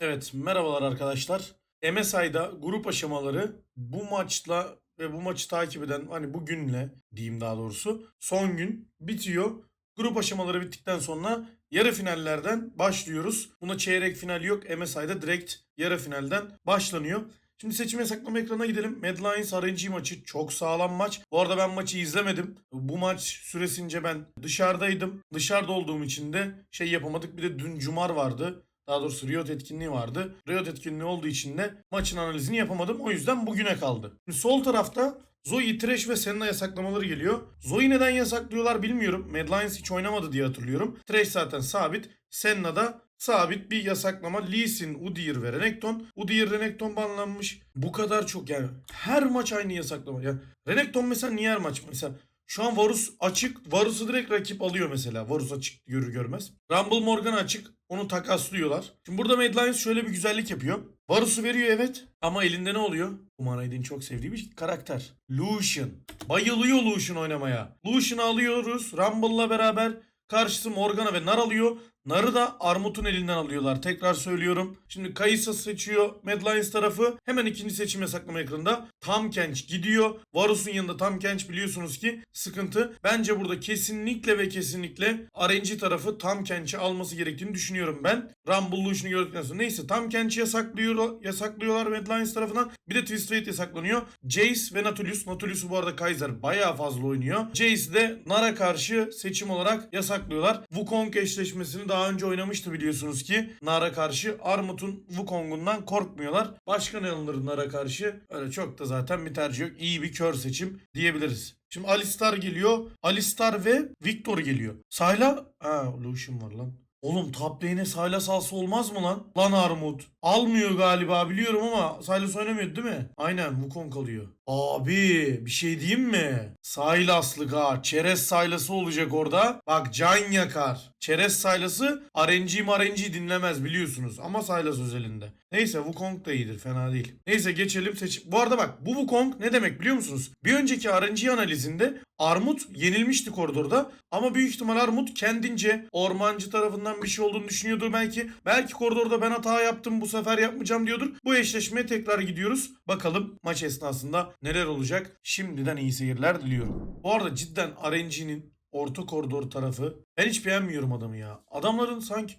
Evet, merhabalar arkadaşlar. MSI'da grup aşamaları bu maçla ve bu maçı takip eden hani bugünle diyeyim daha doğrusu son gün bitiyor. Grup aşamaları bittikten sonra yarı finallerden başlıyoruz. Buna çeyrek final yok. MSI'da direkt yarı finalden başlanıyor. Şimdi seçim yasaklama ekranına gidelim. Mad Lions RNG maçı çok sağlam maç. Bu arada ben maçı izlemedim. Bu maç süresince ben dışarıdaydım. Dışarıda olduğum için de şey yapamadık. Bir de dün Cumar vardı. Daha doğrusu Riot etkinliği vardı. Riot etkinliği olduğu için de maçın analizini yapamadım. O yüzden bugüne kaldı. Şimdi sol tarafta Zoe, Thresh ve Senna yasaklamaları geliyor. Zoe neden yasaklıyorlar bilmiyorum. Mad Lions hiç oynamadı diye hatırlıyorum. Thresh zaten sabit. Senna da sabit bir yasaklama. Lee Sin, Udyr ve Renekton. Udyr, Renekton banlanmış. Bu kadar çok yani. Her maç aynı yasaklama. Yani Renekton mesela niye her maç? Mesela şu an Varus açık. Varus'u direkt rakip alıyor mesela. Varus açık görür görmez. Rumble Morgan açık. Onu takaslıyorlar. Şimdi burada Mad Lions şöyle bir güzellik yapıyor. Varus'u veriyor evet. Ama elinde ne oluyor? Humanoid'in çok sevdiği bir karakter. Lucian. Bayılıyor Lucian oynamaya. Lucian'ı alıyoruz. Rumble'la beraber. Karşısı Morgana ve Nar alıyor. Nar'ı da Armut'un elinden alıyorlar. Tekrar söylüyorum. Şimdi Kayısa seçiyor Mad Lions tarafı. Hemen ikinci seçim yasaklama ekranında. Tam Kench gidiyor. Varus'un yanında Tam Kench biliyorsunuz ki sıkıntı. Bence burada kesinlikle ve kesinlikle RNG tarafı Tam Kench'i alması gerektiğini düşünüyorum ben. Rumble Lucian'ı gördükten sonra. Neyse Tam Kench'i yasaklıyor, yasaklıyorlar Mad Lions tarafından. Bir de Twist Fate yasaklanıyor. Jace ve Nautilus. Nautilus'u bu arada Kaiser bayağı fazla oynuyor. Jace de Nar'a karşı seçim olarak yasaklıyorlar. Wukong eşleşmesini daha önce oynamıştı biliyorsunuz ki. Nar'a karşı Armut'un Wukong'undan korkmuyorlar. Başka ne alınır Nar'a karşı? Öyle çok da zaten bir tercih yok. İyi bir kör seçim diyebiliriz. Şimdi Alistar geliyor. Alistar ve Victor geliyor. Sayla... Ha Lucian var lan. Oğlum top lane'e Sylas alsa olmaz mı lan? Lan Armut. Almıyor galiba biliyorum ama Sylas oynamıyor değil mi? Aynen Wukong alıyor. Abi bir şey diyeyim mi? Sylas'lık ha. Çerez Sylas'ı olacak orada. Bak can yakar. Çerez Sylas'ı RNG RNG dinlemez biliyorsunuz. Ama Sylas özelinde. Neyse Wukong da iyidir fena değil. Neyse geçelim seç. Bu arada bak bu Wukong ne demek biliyor musunuz? Bir önceki RNG analizinde Armut yenilmişti koridorda. Ama büyük ihtimal Armut kendince ormancı tarafından bir şey olduğunu düşünüyordur belki. Belki koridorda ben hata yaptım bu sefer yapmayacağım diyordur. Bu eşleşmeye tekrar gidiyoruz. Bakalım maç esnasında neler olacak. Şimdiden iyi seyirler diliyorum. Bu arada cidden RNG'nin orta koridor tarafı ben hiç beğenmiyorum adamı ya. Adamların sanki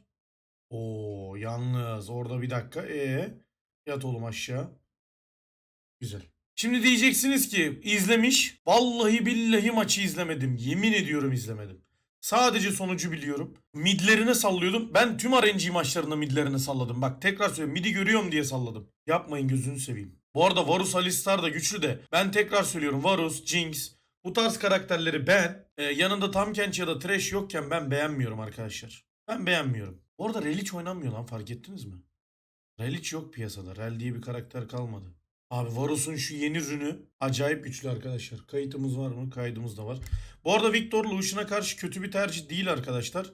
Oo yalnız orada bir dakika. E yat oğlum aşağı. Güzel. Şimdi diyeceksiniz ki izlemiş. Vallahi billahi maçı izlemedim. Yemin ediyorum izlemedim. Sadece sonucu biliyorum. Midlerine sallıyordum. Ben tüm RNG maçlarında midlerine salladım. Bak tekrar söylüyorum. Midi görüyorum diye salladım. Yapmayın gözünü seveyim. Bu arada Varus Alistar da güçlü de. Ben tekrar söylüyorum. Varus, Jinx. Bu tarz karakterleri ben e, yanında Tam Kench ya da Thresh yokken ben beğenmiyorum arkadaşlar. Ben beğenmiyorum. Bu arada Relic oynanmıyor lan fark ettiniz mi? Relic yok piyasada. Rel diye bir karakter kalmadı. Abi Varus'un şu yeni rünü acayip güçlü arkadaşlar. Kayıtımız var mı? Kaydımız da var. Bu arada Victor Lucian'a karşı kötü bir tercih değil arkadaşlar.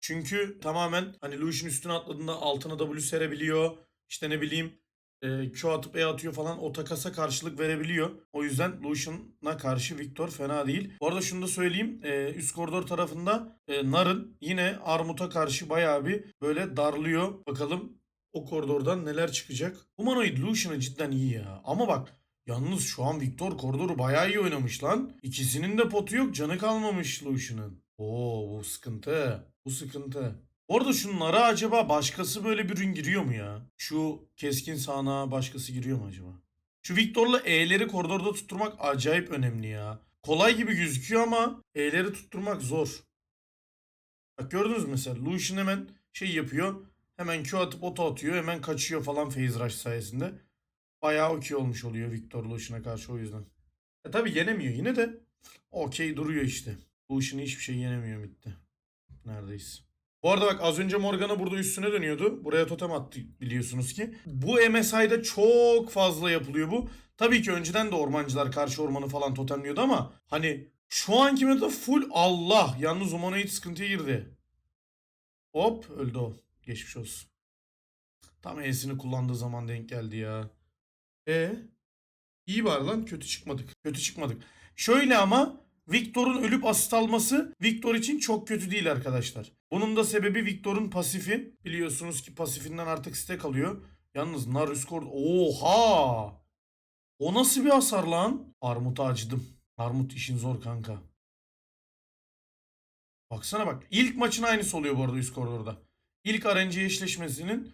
Çünkü tamamen hani Lucian üstüne atladığında altına W serebiliyor. İşte ne bileyim e, Q atıp E atıyor falan o takasa karşılık verebiliyor. O yüzden Lucian'a karşı Victor fena değil. Bu arada şunu da söyleyeyim. E, üst koridor tarafında e, Nar'ın yine Armut'a karşı bayağı bir böyle darlıyor. Bakalım o koridordan neler çıkacak. Humanoid Lucian'ı cidden iyi ya. Ama bak yalnız şu an Victor koridoru bayağı iyi oynamış lan. İkisinin de potu yok canı kalmamış Lucian'ın. Oo bu sıkıntı. Bu sıkıntı. Orada şunlara acaba başkası böyle bir ürün giriyor mu ya? Şu keskin sağanağa başkası giriyor mu acaba? Şu Victor'la E'leri koridorda tutturmak acayip önemli ya. Kolay gibi gözüküyor ama E'leri tutturmak zor. Bak gördünüz mü mesela Lucian hemen şey yapıyor. Hemen Q atıp oto atıyor. Hemen kaçıyor falan Phase Rush sayesinde. Bayağı okey olmuş oluyor Victor Lucian'a karşı o yüzden. E tabi yenemiyor yine de. Okey duruyor işte. Lucian'ı hiçbir şey yenemiyor bitti. Neredeyiz? Bu arada bak az önce Morgana burada üstüne dönüyordu. Buraya totem attı biliyorsunuz ki. Bu MSI'da çok fazla yapılıyor bu. Tabii ki önceden de ormancılar karşı ormanı falan totemliyordu ama hani şu anki meta full Allah. Yalnız Humanoid sıkıntıya girdi. Hop öldü o. Geçmiş olsun. Tam E'sini kullandığı zaman denk geldi ya. E iyi var lan kötü çıkmadık. Kötü çıkmadık. Şöyle ama Victor'un ölüp asist alması Victor için çok kötü değil arkadaşlar. Bunun da sebebi Victor'un pasifi. Biliyorsunuz ki pasifinden artık stack alıyor. Yalnız nar Oha! O nasıl bir hasar lan? Armut'a acıdım. Armut işin zor kanka. Baksana bak. İlk maçın aynısı oluyor bu arada üst koridorda. İlk RNG eşleşmesinin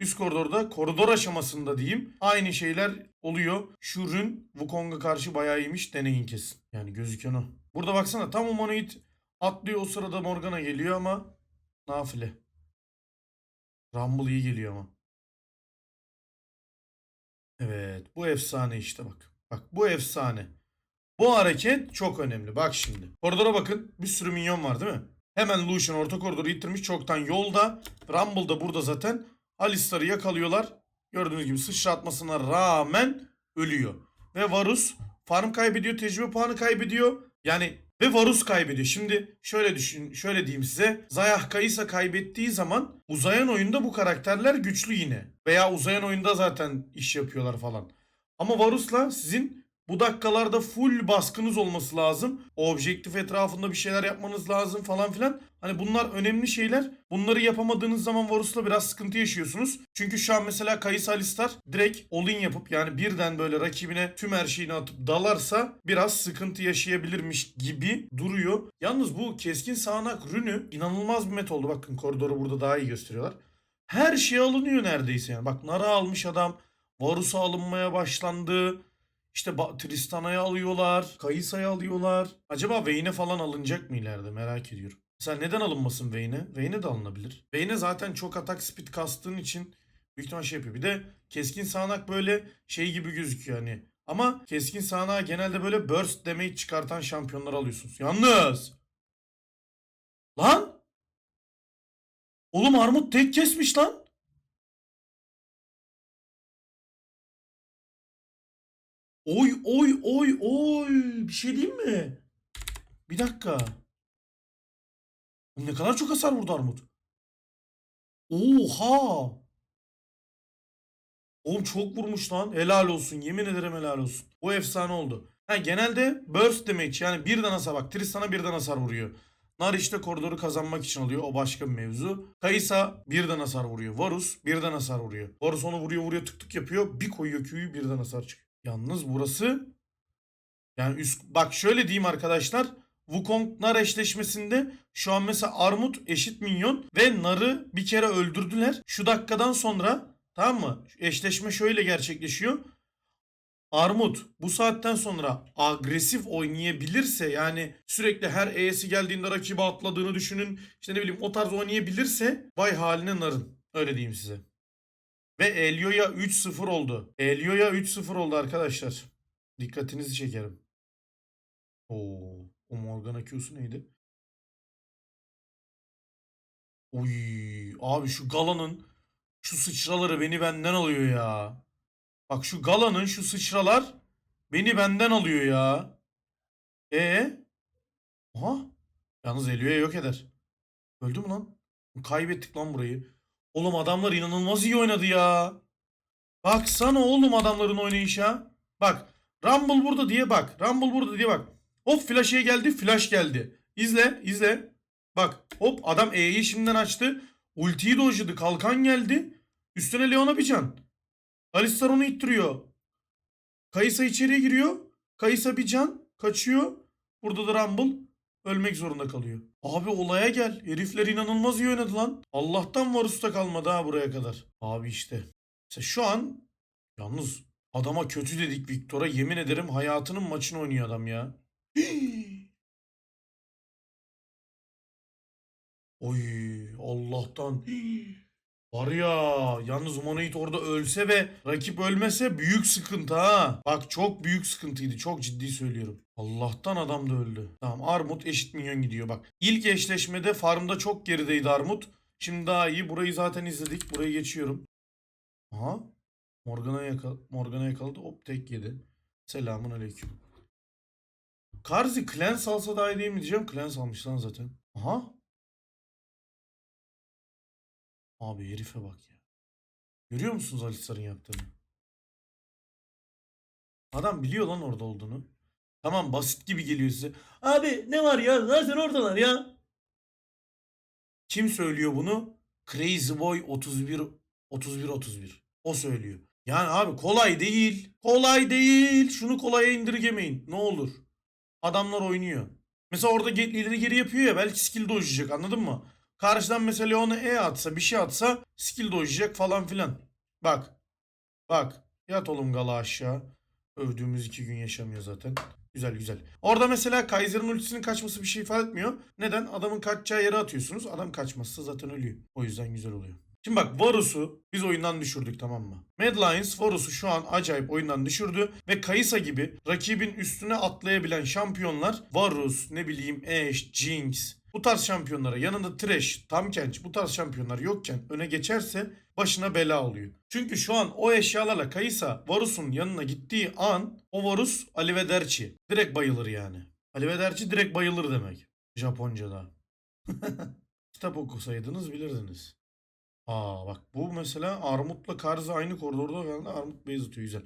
üst koridorda koridor aşamasında diyeyim. Aynı şeyler oluyor. Şu rün Wukong'a karşı bayağı iyiymiş. Deneyin kesin. Yani gözüken o. Burada baksana tam humanoid atlıyor o sırada Morgana geliyor ama nafile. Rumble iyi geliyor ama. Evet bu efsane işte bak. Bak bu efsane. Bu hareket çok önemli. Bak şimdi. Koridora bakın. Bir sürü minyon var değil mi? Hemen Lucian orta koridoru ittirmiş. Çoktan yolda. Rumble da burada zaten. Alistar'ı yakalıyorlar. Gördüğünüz gibi sıçratmasına rağmen ölüyor. Ve Varus farm kaybediyor. Tecrübe puanı kaybediyor. Yani ve Varus kaybediyor. Şimdi şöyle düşün, şöyle diyeyim size. Zayah Kayısa kaybettiği zaman uzayan oyunda bu karakterler güçlü yine. Veya uzayan oyunda zaten iş yapıyorlar falan. Ama Varus'la sizin bu dakikalarda full baskınız olması lazım. Objektif etrafında bir şeyler yapmanız lazım falan filan. Hani bunlar önemli şeyler. Bunları yapamadığınız zaman Varus'la biraz sıkıntı yaşıyorsunuz. Çünkü şu an mesela Kayıs Alistar direkt all-in yapıp yani birden böyle rakibine tüm her şeyini atıp dalarsa biraz sıkıntı yaşayabilirmiş gibi duruyor. Yalnız bu keskin sağanak rünü inanılmaz bir met oldu. Bakın koridoru burada daha iyi gösteriyorlar. Her şey alınıyor neredeyse yani. Bak Nara almış adam. Varus'a alınmaya başlandı. İşte Tristana'ya alıyorlar. Kayısa'ya alıyorlar. Acaba Vayne falan alınacak mı ileride merak ediyorum. Mesela neden alınmasın Vayne? Vayne de alınabilir. Vayne zaten çok atak speed kastığın için büyük ihtimal şey yapıyor. Bir de keskin sağanak böyle şey gibi gözüküyor hani. Ama keskin sağanağı genelde böyle burst damage çıkartan şampiyonlar alıyorsunuz. Yalnız. Lan. Oğlum Armut tek kesmiş lan. Oy oy oy oy. Bir şey diyeyim mi? Bir dakika. Ne kadar çok hasar vurdu Armut. Oha. Oğlum çok vurmuş lan. Helal olsun. Yemin ederim helal olsun. O efsane oldu. Ha, genelde burst damage yani birden hasar bak. Tristan'a birden hasar vuruyor. Nar işte koridoru kazanmak için alıyor. O başka bir mevzu. Kaysa birden hasar vuruyor. Varus birden hasar vuruyor. Varus onu vuruyor vuruyor tık tık yapıyor. Bir koyuyor Q'yu birden hasar çıkıyor. Yalnız burası yani üst bak şöyle diyeyim arkadaşlar. Wukong Nar eşleşmesinde şu an mesela Armut eşit minyon ve Nar'ı bir kere öldürdüler. Şu dakikadan sonra tamam mı? Eşleşme şöyle gerçekleşiyor. Armut bu saatten sonra agresif oynayabilirse yani sürekli her E'si geldiğinde rakibe atladığını düşünün. İşte ne bileyim o tarz oynayabilirse vay haline narın. Öyle diyeyim size. Ve Elio'ya 3-0 oldu. Elio'ya 3-0 oldu arkadaşlar. Dikkatinizi çekerim. Oo, o Morgana Q'su neydi? Oy, abi şu Gala'nın şu sıçraları beni benden alıyor ya. Bak şu Gala'nın şu sıçralar beni benden alıyor ya. E? Aha. Yalnız Elio'ya yok eder. Öldü mü lan? Kaybettik lan burayı. Oğlum adamlar inanılmaz iyi oynadı ya. Baksana oğlum adamların oynayışa. Bak Rumble burada diye bak. Rumble burada diye bak. Hop flash'e geldi. Flash geldi. İzle izle. Bak hop adam E'yi şimdiden açtı. Ultiyi dojladı. Kalkan geldi. Üstüne Leon'a bir can. Alistar onu ittiriyor. Kayısa içeriye giriyor. Kayısa bir can. Kaçıyor. Burada da Rumble ölmek zorunda kalıyor. Abi olaya gel. Herifler inanılmaz iyi oynadı lan. Allah'tan Varus'ta kalmadı ha buraya kadar. Abi işte. Mesela şu an yalnız adama kötü dedik Viktor'a. Yemin ederim hayatının maçını oynuyor adam ya. Oy Allah'tan. Var ya yalnız Humanoid orada ölse ve rakip ölmese büyük sıkıntı ha. Bak çok büyük sıkıntıydı. Çok ciddi söylüyorum. Allah'tan adam da öldü. Tamam Armut eşit minyon gidiyor bak. İlk eşleşmede farmda çok gerideydi Armut. Şimdi daha iyi. Burayı zaten izledik. Burayı geçiyorum. Aha. Morgana, yakal Morgana yakaladı. Hop tek yedi. Selamun aleyküm. Karzi Clans alsa daha iyi değil mi diyeceğim. Clans almış lan zaten. Aha. Abi herife bak ya. Görüyor musunuz Alistar'ın yaptığını? Adam biliyor lan orada olduğunu. Tamam basit gibi geliyor size. Abi ne var ya zaten oradalar ya. Kim söylüyor bunu? Crazy Boy 31 31 31. O söylüyor. Yani abi kolay değil. Kolay değil. Şunu kolaya indirgemeyin. Ne olur. Adamlar oynuyor. Mesela orada ileri geri yapıyor ya belki skill dojlayacak anladın mı? Karşıdan mesela ona E atsa bir şey atsa skill dojlayacak falan filan. Bak. Bak. Yat oğlum gala aşağı. Övdüğümüz iki gün yaşamıyor zaten. Güzel güzel. Orada mesela Kaiser'ın ultisinin kaçması bir şey ifade etmiyor. Neden? Adamın kaçacağı yere atıyorsunuz. Adam kaçmazsa zaten ölüyor. O yüzden güzel oluyor. Şimdi bak Varus'u biz oyundan düşürdük tamam mı? Mad Lions Varus'u şu an acayip oyundan düşürdü ve Kayısa gibi rakibin üstüne atlayabilen şampiyonlar Varus, ne bileyim Ashe, Jinx bu tarz şampiyonlara yanında Thresh, Tamkench bu tarz şampiyonlar yokken öne geçerse başına bela oluyor. Çünkü şu an o eşyalarla Kayısa Varus'un yanına gittiği an o Varus Alivederci. Direkt bayılır yani. Alivederci direkt bayılır demek. Japonca'da. Kitap okusaydınız bilirdiniz. Aa bak bu mesela Armut'la Karza aynı koridorda kaldı. Armut atıyor güzel.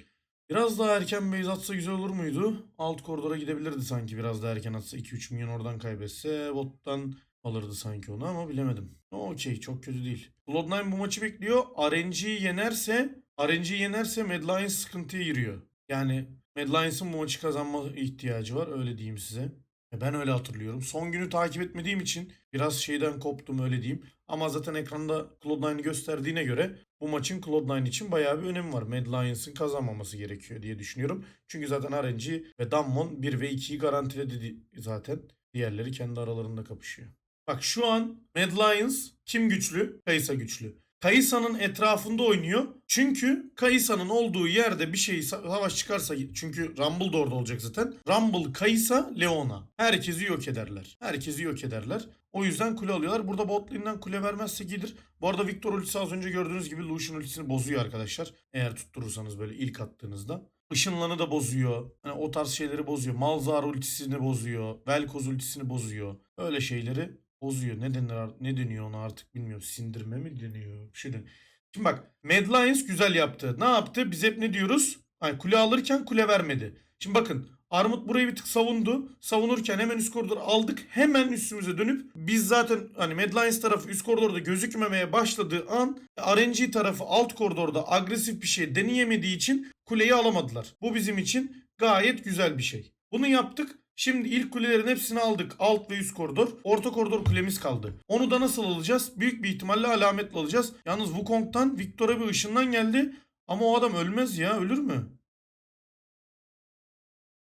Biraz daha erken base atsa güzel olur muydu? Alt koridora gidebilirdi sanki biraz daha erken atsa 2-3 milyon oradan kaybetse bottan alırdı sanki onu ama bilemedim. Okey çok kötü değil. Bloodline bu maçı bekliyor. RNG'yi yenerse RNG'yi yenerse Mad Lions sıkıntıya giriyor. Yani Mad Lions'ın bu maçı kazanma ihtiyacı var öyle diyeyim size. E, Ben öyle hatırlıyorum. Son günü takip etmediğim için biraz şeyden koptum öyle diyeyim. Ama zaten ekranda Cloud9'ı gösterdiğine göre bu maçın Cloud9 için bayağı bir önemi var. Mad Lions'ın kazanmaması gerekiyor diye düşünüyorum. Çünkü zaten RNG ve Dammon 1 ve 2'yi garantiledi di- zaten. Diğerleri kendi aralarında kapışıyor. Bak şu an Mad Lions kim güçlü? Kayısa güçlü. Kayısa'nın etrafında oynuyor. Çünkü Kayısa'nın olduğu yerde bir şey sa- savaş çıkarsa çünkü Rumble da orada olacak zaten. Rumble, Kayısa, Leona. Herkesi yok ederler. Herkesi yok ederler. O yüzden kule alıyorlar. Burada bot lane'den kule vermezse gelir. Bu arada Victor ultisi az önce gördüğünüz gibi Lucian ultisini bozuyor arkadaşlar. Eğer tutturursanız böyle ilk attığınızda. Işınlanı da bozuyor. Yani o tarz şeyleri bozuyor. Malzar ultisini bozuyor. Velkoz ultisini bozuyor. Öyle şeyleri bozuyor. Ne denir ne deniyor ona artık bilmiyorum. Sindirme mi deniyor? Bir şey deniyor. Şimdi bak Mad Lions güzel yaptı. Ne yaptı? Biz hep ne diyoruz? Hani kule alırken kule vermedi. Şimdi bakın Armut burayı bir tık savundu. Savunurken hemen üst koridoru aldık. Hemen üstümüze dönüp biz zaten hani Mad Lions tarafı üst koridorda gözükmemeye başladığı an RNG tarafı alt koridorda agresif bir şey deneyemediği için kuleyi alamadılar. Bu bizim için gayet güzel bir şey. Bunu yaptık. Şimdi ilk kulelerin hepsini aldık. Alt ve üst koridor. Orta koridor kulemiz kaldı. Onu da nasıl alacağız? Büyük bir ihtimalle alametle alacağız. Yalnız Wukong'tan Victor'a bir ışından geldi. Ama o adam ölmez ya. Ölür mü?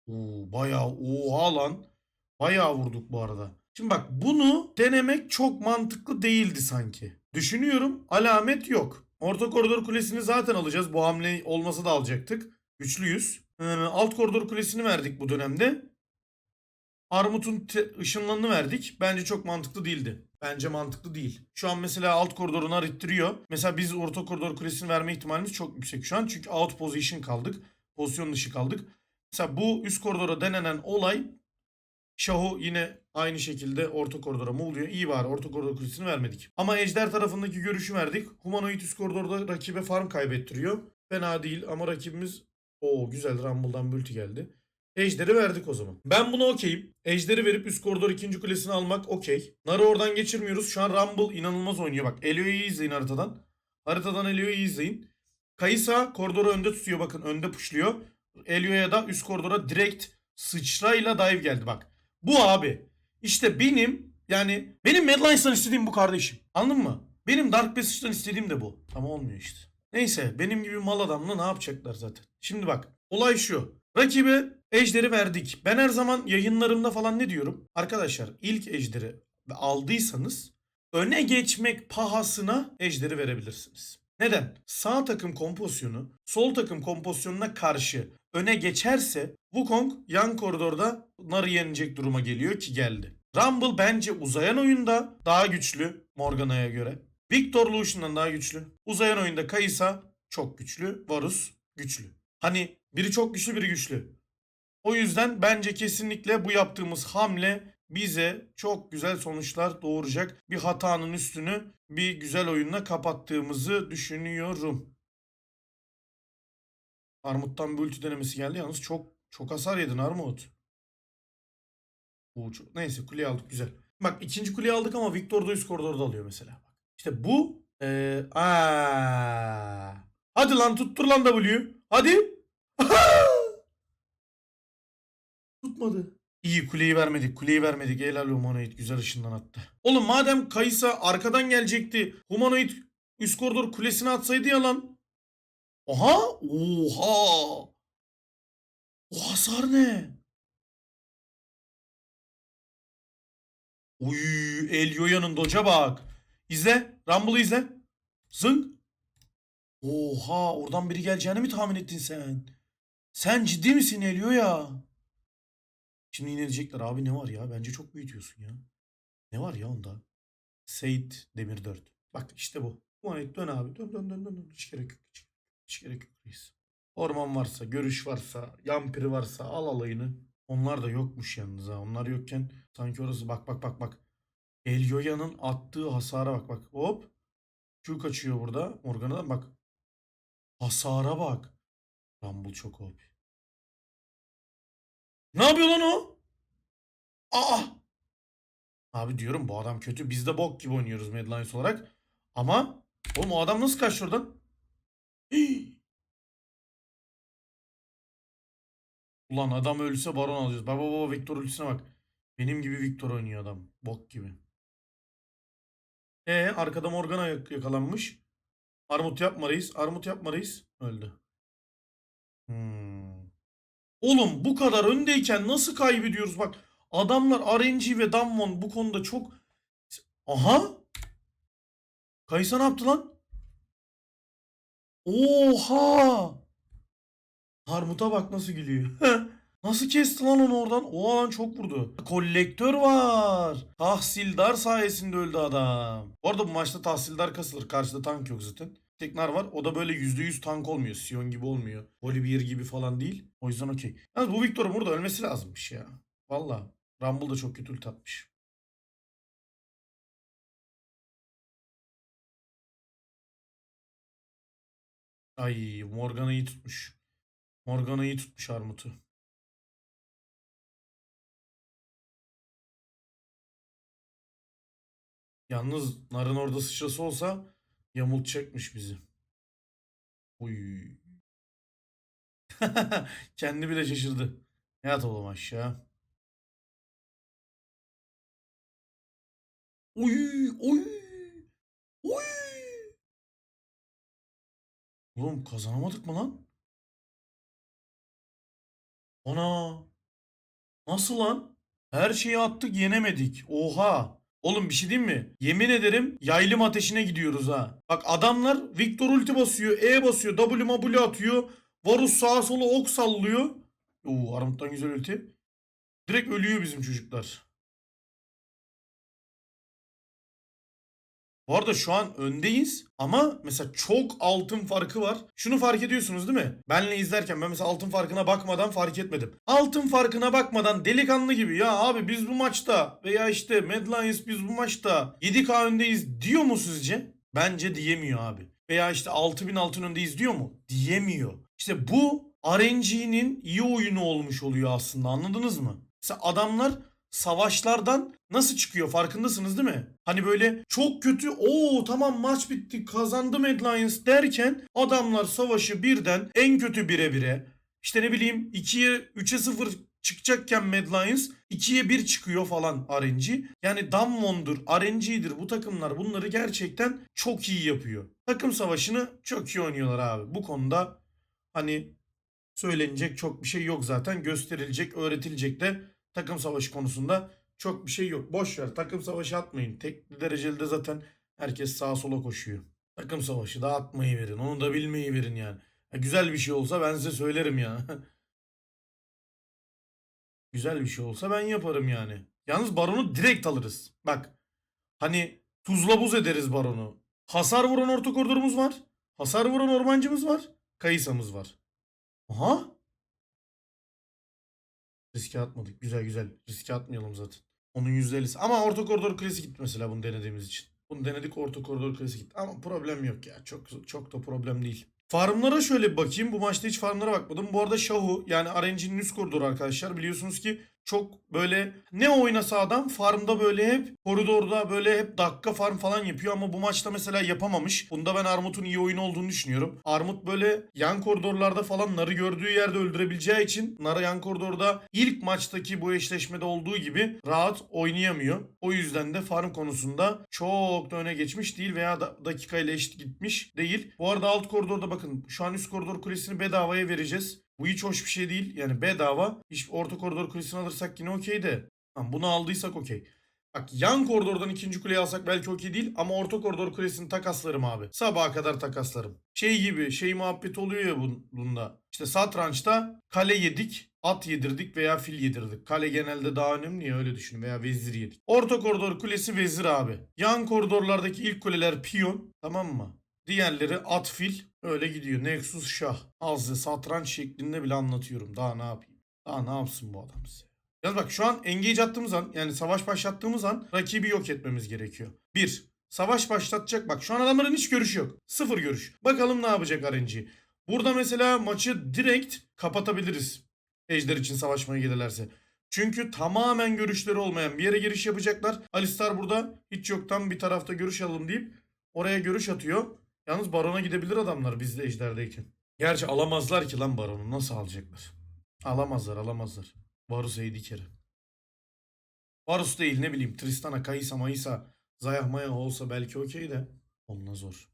Oo, bayağı oha lan. Bayağı vurduk bu arada. Şimdi bak bunu denemek çok mantıklı değildi sanki. Düşünüyorum alamet yok. Orta koridor kulesini zaten alacağız. Bu hamle olmasa da alacaktık. Güçlüyüz. Ee, alt koridor kulesini verdik bu dönemde. Armut'un ışınlanını verdik. Bence çok mantıklı değildi. Bence mantıklı değil. Şu an mesela alt koridorunu arittiriyor. Mesela biz orta koridor kulesini verme ihtimalimiz çok yüksek şu an. Çünkü out position kaldık. Pozisyon dışı kaldık. Mesela bu üst koridora denenen olay Şahu yine aynı şekilde orta koridora oluyor. İyi var orta koridor kulesini vermedik. Ama Ejder tarafındaki görüşü verdik. Humanoid üst koridorda rakibe farm kaybettiriyor. Fena değil ama rakibimiz o güzel Rumble'dan multi geldi. Ejder'i verdik o zaman. Ben buna okeyim. Ejder'i verip üst koridor ikinci kulesini almak okey. Nar'ı oradan geçirmiyoruz. Şu an Rumble inanılmaz oynuyor. Bak Elio'yu izleyin haritadan. Haritadan Elio'yu izleyin. Kayısa koridoru önde tutuyor bakın önde puşluyor. Elio'ya da üst koridora direkt sıçrayla dive geldi bak. Bu abi. İşte benim yani benim Mad Lions'tan istediğim bu kardeşim. Anladın mı? Benim Dark Passage'dan istediğim de bu. Ama olmuyor işte. Neyse benim gibi mal adamla ne yapacaklar zaten. Şimdi bak olay şu. Rakibe ejderi verdik. Ben her zaman yayınlarımda falan ne diyorum? Arkadaşlar ilk ejderi aldıysanız öne geçmek pahasına ejderi verebilirsiniz. Neden? Sağ takım kompozisyonu sol takım kompozisyonuna karşı öne geçerse Wukong yan koridorda Nar'ı yenecek duruma geliyor ki geldi. Rumble bence uzayan oyunda daha güçlü Morgana'ya göre. Victor Lucian'dan daha güçlü. Uzayan oyunda Kayısa çok güçlü. Varus güçlü. Hani biri çok güçlü biri güçlü. O yüzden bence kesinlikle bu yaptığımız hamle bize çok güzel sonuçlar doğuracak. Bir hatanın üstünü bir güzel oyunla kapattığımızı düşünüyorum. Armut'tan bir ulti denemesi geldi. Yalnız çok çok hasar yedin Armut. Çok- Neyse kuleyi aldık güzel. Bak ikinci kuleyi aldık ama Victor da üst koridorda alıyor mesela. İşte bu ee, aa. Hadi lan tuttur lan W. Hadi. Tutmadı. İyi kuleyi vermedik. Kuleyi vermedik. Helal Humanoid. Güzel ışından attı. Oğlum madem Kaysa arkadan gelecekti. Humanoid üst koridor kulesine atsaydı ya lan. Oha. Oha. O hasar ne? Uy, Elyoya'nın doca bak. İzle. Rumble'ı izle. Zınk. Oha, oradan biri geleceğini mi tahmin ettin sen? Sen ciddi misin Elyoya? Şimdi yine diyecekler abi ne var ya? Bence çok büyütüyorsun ya. Ne var ya onda? Seyit Demir 4. Bak işte bu. Anet dön abi. Dön dön dön dön. dön. Hiç gerek yok. Hiç, hiç gerek yok reis. Orman varsa, görüş varsa, yampiri varsa al alayını. Onlar da yokmuş yalnız ha. Onlar yokken sanki orası bak bak bak bak. Elyoya'nın attığı hasara bak bak. Hop. Q kaçıyor burada. Morgana'dan bak. Hasara bak. Rumble çok OP. Ne yapıyor lan o? Aa! Abi diyorum bu adam kötü. Biz de bok gibi oynuyoruz Mad Lions olarak. Ama oğlum o adam nasıl kaçtı oradan? Hii! Ulan adam ölse baron alacağız. Baba baba Victor ultisine bak. Benim gibi Victor oynuyor adam. Bok gibi. E arkada Morgana yak- yakalanmış. Armut yapma reis. Armut yapma reis. Öldü. Hmm. Oğlum bu kadar öndeyken nasıl kaybediyoruz? Bak adamlar RNG ve Damwon bu konuda çok... Aha! Kaysa ne yaptı lan? Oha! Armut'a bak nasıl gülüyor. nasıl kesti lan onu oradan? O lan çok vurdu. Kolektör var. Tahsildar sayesinde öldü adam. Bu arada bu maçta tahsildar kasılır. Karşıda tank yok zaten. Teknar var. O da böyle %100 tank olmuyor. Sion gibi olmuyor. Volibear gibi falan değil. O yüzden okey. Yalnız bu Victor'un burada ölmesi lazımmış ya. Valla. Rumble da çok kötü ult atmış. Ay Morgana iyi tutmuş. Morgana iyi tutmuş Armut'u. Yalnız Nar'ın orada sıçrası olsa yamultacakmış bizi. Uy. Kendi bile şaşırdı. Yat oğlum aşağı. Uy, uy, uy. Oğlum kazanamadık mı lan? Ana. Nasıl lan? Her şeyi attık yenemedik. Oha. Oğlum bir şey diyeyim mi? Yemin ederim yaylım ateşine gidiyoruz ha. Bak adamlar Victor ulti basıyor, E basıyor, W W atıyor. Varus sağa sola ok sallıyor. Oo Armut'tan güzel ulti. Direkt ölüyor bizim çocuklar. Bu arada şu an öndeyiz ama mesela çok altın farkı var. Şunu fark ediyorsunuz değil mi? Benle izlerken ben mesela altın farkına bakmadan fark etmedim. Altın farkına bakmadan delikanlı gibi ya abi biz bu maçta veya işte Mad Lions biz bu maçta 7K öndeyiz diyor mu sizce? Bence diyemiyor abi. Veya işte 6000 altın öndeyiz diyor mu? Diyemiyor. İşte bu RNG'nin iyi oyunu olmuş oluyor aslında anladınız mı? Mesela adamlar savaşlardan nasıl çıkıyor farkındasınız değil mi? Hani böyle çok kötü o tamam maç bitti kazandı Mad Lions derken adamlar savaşı birden en kötü bire bire işte ne bileyim 2'ye 3'e 0 çıkacakken Mad Lions 2'ye 1 çıkıyor falan RNG. Yani Damwon'dur, RNG'dir bu takımlar bunları gerçekten çok iyi yapıyor. Takım savaşını çok iyi oynuyorlar abi. Bu konuda hani söylenecek çok bir şey yok zaten. Gösterilecek, öğretilecek de takım savaşı konusunda çok bir şey yok. Boş ver takım savaşı atmayın. Tek dereceli de zaten herkes sağa sola koşuyor. Takım savaşı da atmayı verin. Onu da bilmeyi verin yani. Ha, güzel bir şey olsa ben size söylerim ya. güzel bir şey olsa ben yaparım yani. Yalnız baronu direkt alırız. Bak. Hani tuzla buz ederiz baronu. Hasar vuran orta koridorumuz var. Hasar vuran ormancımız var. Kayısamız var. Aha. Riske atmadık. Güzel güzel. Riske atmayalım zaten. Onun %50'si. Ama orta koridor klasik gitti mesela bunu denediğimiz için. Bunu denedik orta koridor klasik gitti. Ama problem yok ya. Çok çok da problem değil. Farmlara şöyle bakayım. Bu maçta hiç farmlara bakmadım. Bu arada Shahu yani RNG'nin üst koridoru arkadaşlar. Biliyorsunuz ki çok böyle ne oynasa adam farmda böyle hep koridorda böyle hep dakika farm falan yapıyor ama bu maçta mesela yapamamış. Bunda ben Armut'un iyi oyun olduğunu düşünüyorum. Armut böyle yan koridorlarda falan Nar'ı gördüğü yerde öldürebileceği için Nar'ı yan koridorda ilk maçtaki bu eşleşmede olduğu gibi rahat oynayamıyor. O yüzden de farm konusunda çok da öne geçmiş değil veya da dakikayla eşit gitmiş değil. Bu arada alt koridorda bakın şu an üst koridor kulesini bedavaya vereceğiz. Bu hiç hoş bir şey değil. Yani bedava. Hiç orta koridor kulesini alırsak yine okey de. Tamam, bunu aldıysak okey. Bak yan koridordan ikinci kuleyi alsak belki okey değil ama orta koridor kulesini takaslarım abi. Sabaha kadar takaslarım. Şey gibi şey muhabbet oluyor ya bun- bunda. İşte satrançta kale yedik, at yedirdik veya fil yedirdik. Kale genelde daha önemli ya öyle düşün veya vezir yedik. Orta koridor kulesi vezir abi. Yan koridorlardaki ilk kuleler piyon tamam mı? Diğerleri at fil öyle gidiyor. Nexus şah. Az size satranç şeklinde bile anlatıyorum. Daha ne yapayım? Daha ne yapsın bu adam size? Yalnız bak şu an engage attığımız an yani savaş başlattığımız an rakibi yok etmemiz gerekiyor. Bir. Savaş başlatacak. Bak şu an adamların hiç görüşü yok. Sıfır görüş. Bakalım ne yapacak RNG. Burada mesela maçı direkt kapatabiliriz. Ejder için savaşmaya gelirlerse. Çünkü tamamen görüşleri olmayan bir yere giriş yapacaklar. Alistar burada hiç yoktan bir tarafta görüş alalım deyip oraya görüş atıyor. Yalnız barona gidebilir adamlar biz de ejderdeyken. Gerçi alamazlar ki lan baronu. Nasıl alacaklar? Alamazlar alamazlar. Varus eğdi kere. Varus değil ne bileyim Tristana, Kaysa, Maysa, Zayah Maya olsa belki okey de. Onunla zor.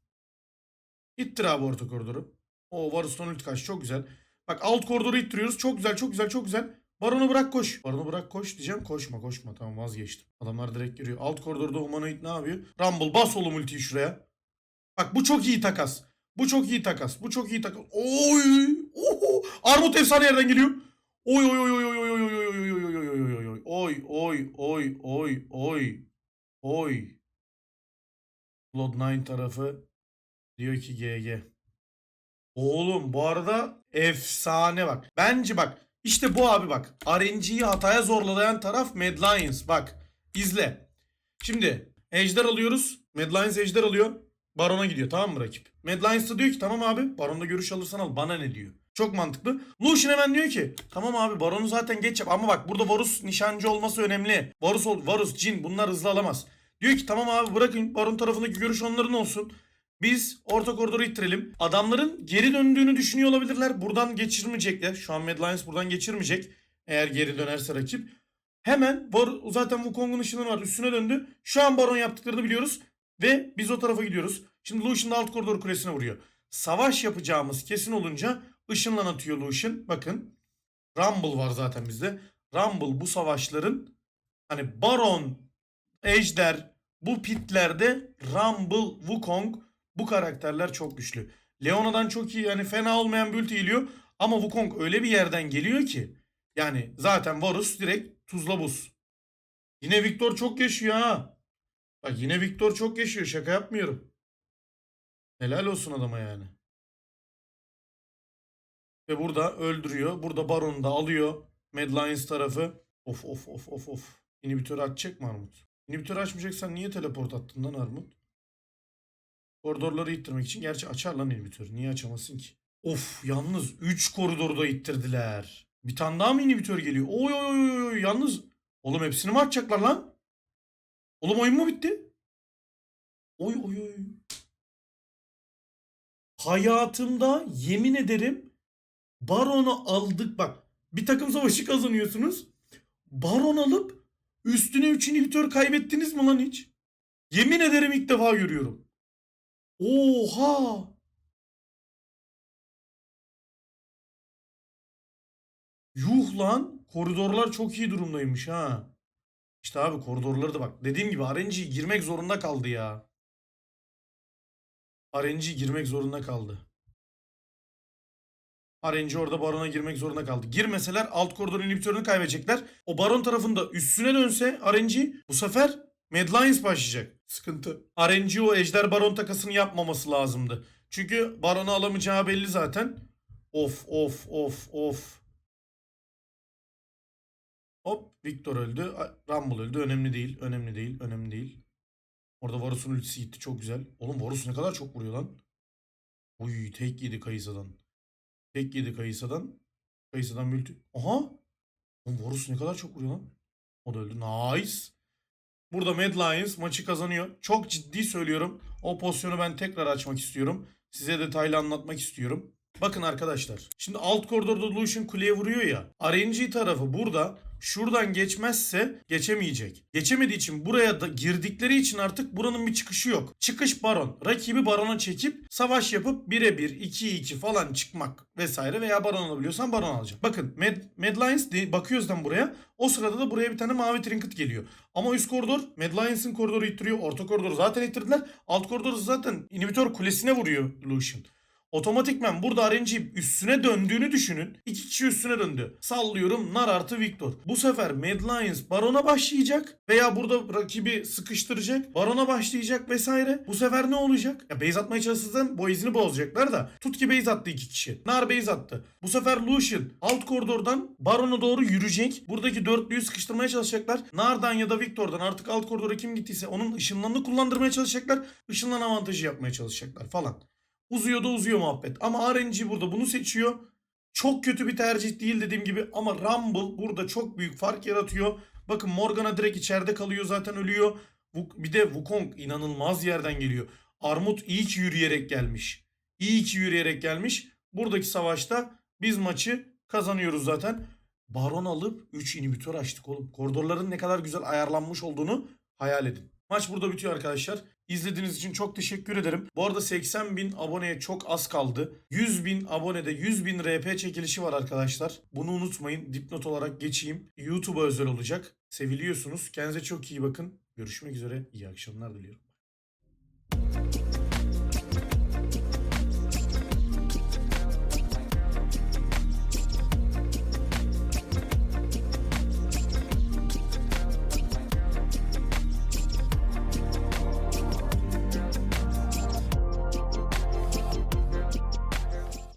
İttir abi orta koridoru. O Varus'tan ult kaç çok güzel. Bak alt koridoru ittiriyoruz. Çok güzel çok güzel çok güzel. Baronu bırak koş. Baronu bırak koş diyeceğim. Koşma koşma. Tamam vazgeçtim. Adamlar direkt giriyor. Alt koridorda Humanoid ne yapıyor? Rumble bas oğlum ultiyi şuraya. Bak bu çok iyi takas. Bu çok iyi takas. Bu çok iyi takas. Oy! Oho! Armut efsane yerden geliyor. Oy oy oy oy oy oy oy oy oy oy oy oy oy oy oy oy oy oy oy oy Blood9 tarafı diyor ki GG. Oğlum bu arada efsane bak. Bence bak işte bu abi bak. RNG'yi hataya zorlayan taraf Mad Lions. Bak izle. Şimdi Ejder alıyoruz. Mad Lions Ejder alıyor. Baron'a gidiyor tamam mı rakip? Mad Lions da diyor ki tamam abi Baron'da görüş alırsan al bana ne diyor. Çok mantıklı. Lucian hemen diyor ki tamam abi Baron'u zaten geç yap ama bak burada Varus nişancı olması önemli. Varus, Varus, Jin bunlar hızlı alamaz. Diyor ki tamam abi bırakın Baron tarafındaki görüş onların olsun. Biz orta koridoru ittirelim. Adamların geri döndüğünü düşünüyor olabilirler. Buradan geçirmeyecekler. Şu an Mad Lions buradan geçirmeyecek. Eğer geri dönerse rakip. Hemen var, zaten Wukong'un ışını var. Üstüne döndü. Şu an Baron yaptıklarını biliyoruz. Ve biz o tarafa gidiyoruz. Şimdi Lucian alt koridor kulesine vuruyor. Savaş yapacağımız kesin olunca ışınlan atıyor Lucian. Bakın. Rumble var zaten bizde. Rumble bu savaşların hani Baron, Ejder bu pitlerde Rumble, Wukong bu karakterler çok güçlü. Leona'dan çok iyi yani fena olmayan bir ulti geliyor. Ama Wukong öyle bir yerden geliyor ki. Yani zaten Varus direkt tuzla buz. Yine Victor çok yaşıyor ha. Bak yine Victor çok yaşıyor şaka yapmıyorum. Helal olsun adama yani. Ve burada öldürüyor. Burada Baron'u da alıyor. Mad Lions tarafı. Of of of of of. İnhibitörü açacak mı Armut? İnhibitörü açmayacaksan niye teleport attın lan Armut? Koridorları ittirmek için. Gerçi açar lan inhibitörü. Niye açamasın ki? Of yalnız 3 koridoru da ittirdiler. Bir tane daha mı inhibitör geliyor? Oy oy oy oy yalnız. Oğlum hepsini mi açacaklar lan? Oğlum oyun mu bitti? Oy oy oy. Hayatımda yemin ederim Baron'u aldık bak. Bir takım savaşı kazanıyorsunuz. Baron alıp üstüne 3 inhibitör kaybettiniz mi lan hiç? Yemin ederim ilk defa görüyorum. Oha! Yuh lan. Koridorlar çok iyi durumdaymış ha. İşte abi koridorları da bak. Dediğim gibi RNG girmek zorunda kaldı ya. RNG girmek zorunda kaldı. RNG orada Baron'a girmek zorunda kaldı. Girmeseler alt koridor inhibitörünü kaybedecekler. O Baron tarafında üstüne dönse RNG bu sefer Mad Lions başlayacak. Sıkıntı. RNG o Ejder Baron takasını yapmaması lazımdı. Çünkü Baron'u alamayacağı belli zaten. Of of of of. Hop Victor öldü. Rumble öldü. Önemli değil. Önemli değil. Önemli değil. Orada Varus'un ultisi gitti. Çok güzel. Oğlum Varus ne kadar çok vuruyor lan. Uy tek yedi Kayısa'dan. Tek yedi Kayısa'dan. Kayısa'dan bir. Aha. Oğlum Varus ne kadar çok vuruyor lan. O da öldü. Nice. Burada Mad Lions maçı kazanıyor. Çok ciddi söylüyorum. O pozisyonu ben tekrar açmak istiyorum. Size detaylı anlatmak istiyorum. Bakın arkadaşlar. Şimdi alt koridorda Lucian kuleye vuruyor ya. RNG tarafı burada şuradan geçmezse geçemeyecek. Geçemediği için buraya da girdikleri için artık buranın bir çıkışı yok. Çıkış baron. Rakibi barona çekip savaş yapıp 1'e 1, 2'ye 2 falan çıkmak vesaire veya baron alabiliyorsan baron alacak. Bakın Mad, Mad Lions de, bakıyoruz lan buraya. O sırada da buraya bir tane mavi trinket geliyor. Ama üst koridor Mad Lions'ın koridoru ittiriyor. Orta koridoru zaten ittirdiler. Alt koridoru zaten inhibitor kulesine vuruyor Lucian. Otomatikmen burada RNG üstüne döndüğünü düşünün. İki kişi üstüne döndü. Sallıyorum Nar artı Victor. Bu sefer Mad Lions Baron'a başlayacak veya burada rakibi sıkıştıracak. Baron'a başlayacak vesaire. Bu sefer ne olacak? Ya base atmaya çalışırsan bu izini bozacaklar da. Tut ki base attı iki kişi. Nar base attı. Bu sefer Lucian alt koridordan Baron'a doğru yürüyecek. Buradaki dörtlüyü sıkıştırmaya çalışacaklar. Nar'dan ya da Victor'dan artık alt koridora kim gittiyse onun ışınlanını kullandırmaya çalışacaklar. Işınlan avantajı yapmaya çalışacaklar falan. Uzuyor da uzuyor muhabbet. Ama RNG burada bunu seçiyor. Çok kötü bir tercih değil dediğim gibi ama Rumble burada çok büyük fark yaratıyor. Bakın Morgana direkt içeride kalıyor zaten ölüyor. Bir de Wukong inanılmaz yerden geliyor. Armut iyi ki yürüyerek gelmiş. İyi ki yürüyerek gelmiş. Buradaki savaşta biz maçı kazanıyoruz zaten. Baron alıp 3 inhibitör açtık oğlum. Koridorların ne kadar güzel ayarlanmış olduğunu hayal edin. Maç burada bitiyor arkadaşlar. İzlediğiniz için çok teşekkür ederim. Bu arada 80 bin aboneye çok az kaldı. 100 bin abonede 100 bin RP çekilişi var arkadaşlar. Bunu unutmayın. Dipnot olarak geçeyim. YouTube'a özel olacak. Seviliyorsunuz. Kendinize çok iyi bakın. Görüşmek üzere. İyi akşamlar diliyorum.